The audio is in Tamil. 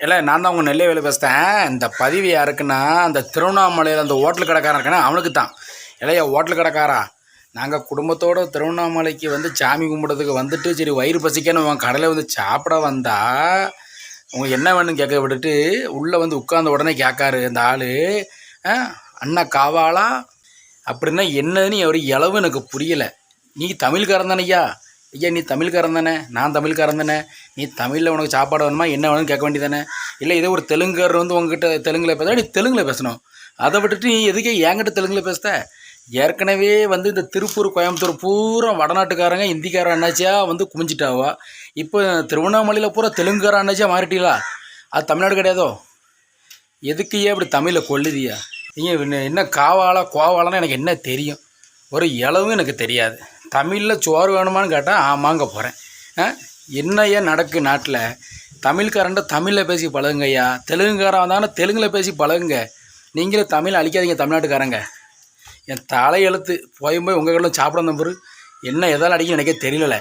இல்லை நான் தான் உங்கள் நெல்லைவேல பேசுகிறேன் இந்த பதிவு யாருக்குன்னா அந்த திருவண்ணாமலையில் அந்த ஹோட்டல் கடைக்காரன் இருக்கானே அவனுக்கு தான். இல்லையா ஹோட்டல் கடைக்காரா? நாங்கள் குடும்பத்தோடு திருவண்ணாமலைக்கு வந்து சாமி கும்பிட்றதுக்கு வந்துட்டு சரி வயிறு பசிக்கன்னு உன் கடையில் வந்து சாப்பிட வந்தா உங்க என்ன வேணும்னு கேட்க விட்டுட்டு உள்ளே வந்து உட்காந்த உடனே கேட்காரு அந்த ஆள். அண்ணா காவாளா அப்படின்னா என்னதுன்னு ஒரு இளவு எனக்கு புரியலை. நீ தமிழ்காரன் தானேய்யா? ஐயா நீ தமிழ்காரன் தானே? நான் தமிழ்காரன் தானே? நீ தமிழில் உனக்கு சாப்பாடு வேணுமா? என்ன வேணும்னு கேட்க வேண்டியதானே இல்லை இதே ஒரு தெலுங்குக்காரர் வந்து உங்ககிட்ட தெலுங்கில் பேசுகிறா நீ தெலுங்கில் பேசணும். அதை விட்டுட்டு நீ எதுக்கே என்கிட்ட தெலுங்கில் பேசுத ஏற்கனவே வந்து இந்த திருப்பூர் கோயம்புத்தூர் பூரா வடநாட்டுக்காரங்க இந்திக்கார அண்ணாச்சியா வந்து குமிஞ்சிட்டாவா? இப்போ திருவண்ணாமலையில் பூரா தெலுங்குக்கார அண்ணாச்சியா மாறிட்டீங்களா? அது தமிழ்நாடு கிடையாதோ? எதுக்கு ஏன் இப்படி தமிழை கொள்ளுதியா நீங்கள் என்ன காவாலா கோவாலான்னு எனக்கு என்ன தெரியும்? ஒரு இளவும் எனக்கு தெரியாது. தமிழில் சோறு வேணுமான்னு கேட்டால் ஆமாங்க போகிறேன் ஆ? நடக்கு நாட்டில்? தமிழ்காரன்ட்ட தமிழில் பேசி பழகுங்க ஐயா தெலுங்குக்காரன் வந்தாலும் தெலுங்கில் பேசி பழகுங்க. நீங்களே தமிழ் அழிக்காதீங்க தமிழ்நாட்டுக்காரங்க. என் தலையெழுத்து போய் போய் உங்கள் கடலும் சாப்பிட நம்பர் என்ன எதால் அடிக்கும் எனக்கே தெரியல